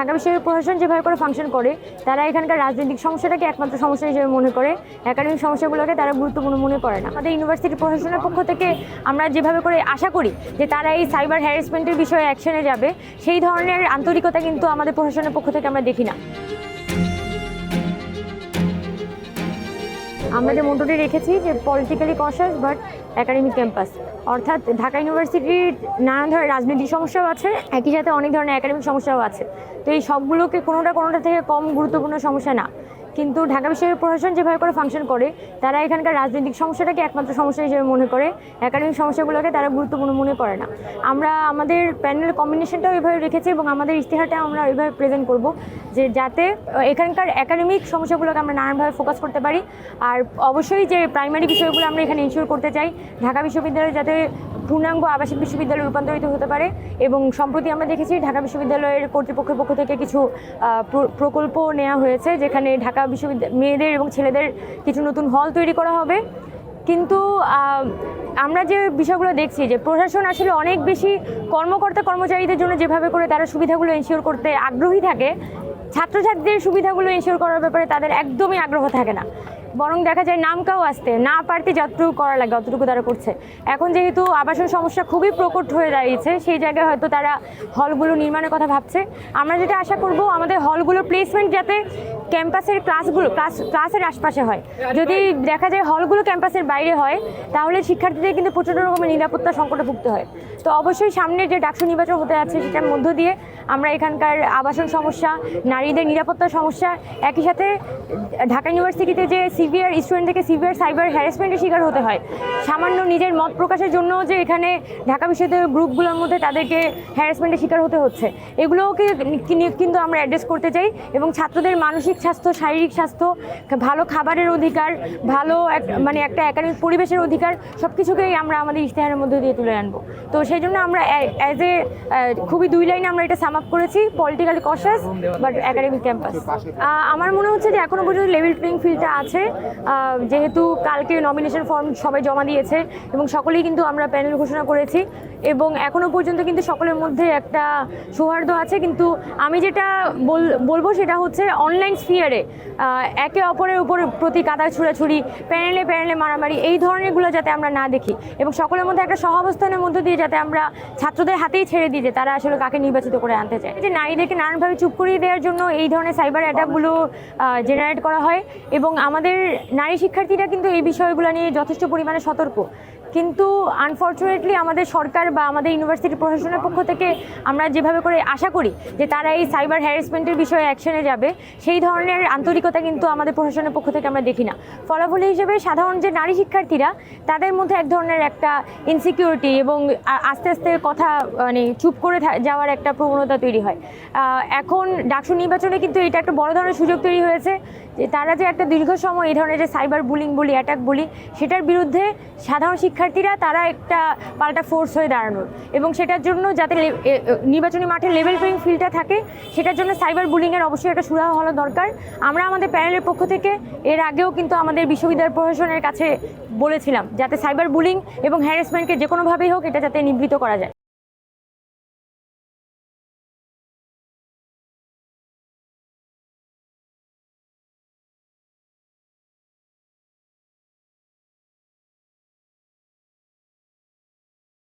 ঢাকা বিশ্ববিদ্যালয় প্রশাসন যেভাবে করে ফাংশন করে, তারা এখানকার রাজনৈতিক সমস্যাটাকে একমাত্র সমস্যা হিসেবে মনে করে একাডেমিক সমস্যাগুলোকে তারা গুরুত্বপূর্ণ মনে করে না। আমাদের ইউনিভার্সিটি প্রশাসনের পক্ষ থেকে আমরা যেভাবে করে আশা করি যে তারা এই সাইবার হ্যারাসমেন্টের বিষয়ে অ্যাকশনে যাবে, সেই ধরনের আন্তরিকতা কিন্তু আমাদের প্রশাসনের পক্ষ থেকে আমরা দেখি না। আমরা যে মোটোটি রেখেছি যে politically conscious but academic campus অর্থাৎ ঢাকা ইউনিভার্সিটির নানান ধরনের রাজনৈতিক সমস্যাও আছে, একই সাথে অনেক ধরনের একাডেমিক সমস্যাও আছে। তো এই সবগুলোকে কোনোটা কোনোটা থেকে কম গুরুত্বপূর্ণ সমস্যা না। কিন্তু ঢাকা বিশ্ববিদ্যালয় প্রশাসন যেভাবে করে ফাংশন করে, তারা এখানকার রাজনৈতিক সমস্যাটাকে একমাত্র সমস্যা হিসেবে মনে করে। একাডেমিক সমস্যাগুলোকে তারা গুরুত্বপূর্ণ মনে করে না। আমরা আমাদের প্যানেল কম্বিনেশনটাও এভাবে রেখেছি এবং আমাদের ইশতেহারটা আমরা এভাবে প্রেজেন্ট করব যে যাতে এখানকার একাডেমিক সমস্যাগুলোকে আমরা নানানভাবে ফোকাস করতে পারি। আর অবশ্যই যে প্রাইমারি বিষয়গুলো আমরা এখানে ইনশিওর করতে চাই, ঢাকা বিশ্ববিদ্যালয় যাতে পূর্ণাঙ্গ আবাসিক বিশ্ববিদ্যালয়ে রূপান্তরিত হতে পারে এবং সম্প্রতি আমরা দেখেছি ঢাকা বিশ্ববিদ্যালয়ের কর্তৃপক্ষের পক্ষ থেকে কিছু প্রকল্প নেওয়া হয়েছে যেখানে ঢাকা বিশ্ববিদ্যালয়, মেয়েদের এবং ছেলেদের কিছু নতুন হল তৈরি করা হবে। কিন্তু আমরা যে বিষয়গুলো দেখছি যে প্রশাসন আসলে অনেক বেশি কর্মকর্তা কর্মচারীদের জন্য যেভাবে করে তারা সুবিধাগুলো এনশিওর করতে আগ্রহী থাকে, ছাত্রছাত্রীদের সুবিধাগুলো এনশিওর করার ব্যাপারে তাদের একদমই আগ্রহ থাকে না। বরং দেখা যায় নামকাও আসতে, না পারতে যতটুকু করা লাগে, অতটুকু তারা করছে। এখন যেহেতু আবাসন সমস্যা খুবই প্রকট হয়ে দাঁড়িয়েছে, সেই জায়গায় হয়তো তারা হলগুলো নির্মাণের কথা ভাবছে। আমরা যেটা আশা করব, আমাদের হলগুলোর প্লেসমেন্ট যাতে ক্যাম্পাসের ক্লাসগুলো ক্লাস ক্লাসের আশপাশে হয়। যদি দেখা যায় হলগুলো ক্যাম্পাসের বাইরে হয়, তাহলে শিক্ষার্থীদের কিন্তু প্রচণ্ড রকমের নিরাপত্তা সংকটে ভুগতে হয়। তো অবশ্যই সামনে যে ডাকসু নির্বাচন হতে যাচ্ছে, সেটার মধ্য দিয়ে আমরা এখানকার আবাসন সমস্যা, নারীদের নিরাপত্তা সমস্যা, একই সাথে ঢাকা ইউনিভার্সিটিতে যে সিভিয়ার স্টুডেন্ট থেকে সিভিয়ার সাইবার হ্যারাসমেন্টের শিকার হতে হয়, সামান্য নিজের মত প্রকাশের জন্য যে এখানে ঢাকা বিশ্ববিদ্যালয়ের গ্রুপগুলোর মধ্যে তাদেরকে হ্যারাসমেন্টের শিকার হতে হচ্ছে। এগুলোকে কিন্তু আমরা অ্যাড্রেস করতে চাই এবং ছাত্রদের মানসিক স্বাস্থ্য, শারীরিক স্বাস্থ্য, ভালো খাবারের অধিকার, ভালো এক মানে একটা একাডেমিক পরিবেশের অধিকার সব কিছুকেই আমরা আমাদের ইশতেহারের মধ্যে দিয়ে তুলে আনব। তো সেই জন্য আমরা অ্যাজ এ খুবই দুই লাইনে আমরা এটা সাম আপ করেছি politically conscious but academic campus আমার মনে হচ্ছে যে এখনও পর্যন্ত লেভেল প্লেইং ফিল্ডটা আছে। যেহেতু কালকে নমিনেশন ফর্ম সবাই জমা দিয়েছে এবং সকলেই কিন্তু আমরা প্যানেল ঘোষণা করেছি এবং এখনও পর্যন্ত কিন্তু সকলের মধ্যে একটা সৌহার্দ্য আছে। কিন্তু আমি যেটা বল- বলব সেটা হচ্ছে অনলাইন স্পিয়ারে একে অপরের উপর প্রতি কাদা ছুড়াছুড়ি, প্যানেলে প্যানেলে মারামারি, এই ধরনেরগুলো যাতে আমরা না দেখি এবং সকলের মধ্যে একটা সহাবস্থানের মধ্য দিয়ে যাতে আমরা ছাত্রদের হাতেই ছেড়ে দিই যে তারা আসলে কাকে নির্বাচিত করে আনতে চাই। যে নারীদেরকে নানানভাবে চুপ করিয়ে দেওয়ার জন্য এই ধরনের সাইবার অ্যাটাকগুলো জেনারেট করা হয় এবং আমাদের নারী শিক্ষার্থীরা কিন্তু এই বিষয়গুলো নিয়ে যথেষ্ট পরিমাণে সতর্ক। কিন্তু আনফর্চুনেটলি আমাদের সরকার বা আমাদের ইউনিভার্সিটি প্রশাসনের পক্ষ থেকে আমরা যেভাবে করে আশা করি যে তারা এই সাইবার হ্যারাসমেন্টের বিষয়ে অ্যাকশনে যাবে, সেই ধরনের আন্তরিকতা কিন্তু আমাদের প্রশাসনের পক্ষ থেকে আমরা দেখি না। ফলাফল হিসেবে সাধারণ যে নারী শিক্ষার্থীরা, তাদের মধ্যে এক ধরনের একটা ইনসিকিউরিটি এবং আস্তে আস্তে কথা মানে চুপ করে যাওয়ার একটা প্রবণতা তৈরি হয়। এখন ডাকসু নির্বাচনে কিন্তু এটা একটা বড় ধরনের সুযোগ তৈরি হয়েছে যে তারা যে একটা দীর্ঘ সময় এই ধরনের যে সাইবার বুলিং বলি অ্যাটাক বলি, সেটার বিরুদ্ধে সাধারণ শিক্ষার্থীরা তারা একটা পাল্টা ফোর্স হয়ে দাঁড়ানোর। এবং সেটার জন্য যাতে নির্বাচনী মাঠে লেভেল প্লেইং ফিল্ডটা থাকে, সেটার জন্য সাইবার বুলিংয়ের অবশ্যই একটা সুরাহ হওয়া দরকার। আমরা আমাদের প্যানেলের পক্ষ থেকে এর আগেও কিন্তু আমাদের বিশ্ববিদ্যালয় প্রশাসনের কাছে বলেছিলাম, যাতে সাইবার বুলিং এবং হ্যারাসমেন্টকে যে কোনোভাবেই হোক, এটা যাতে নিবৃত করা যায়।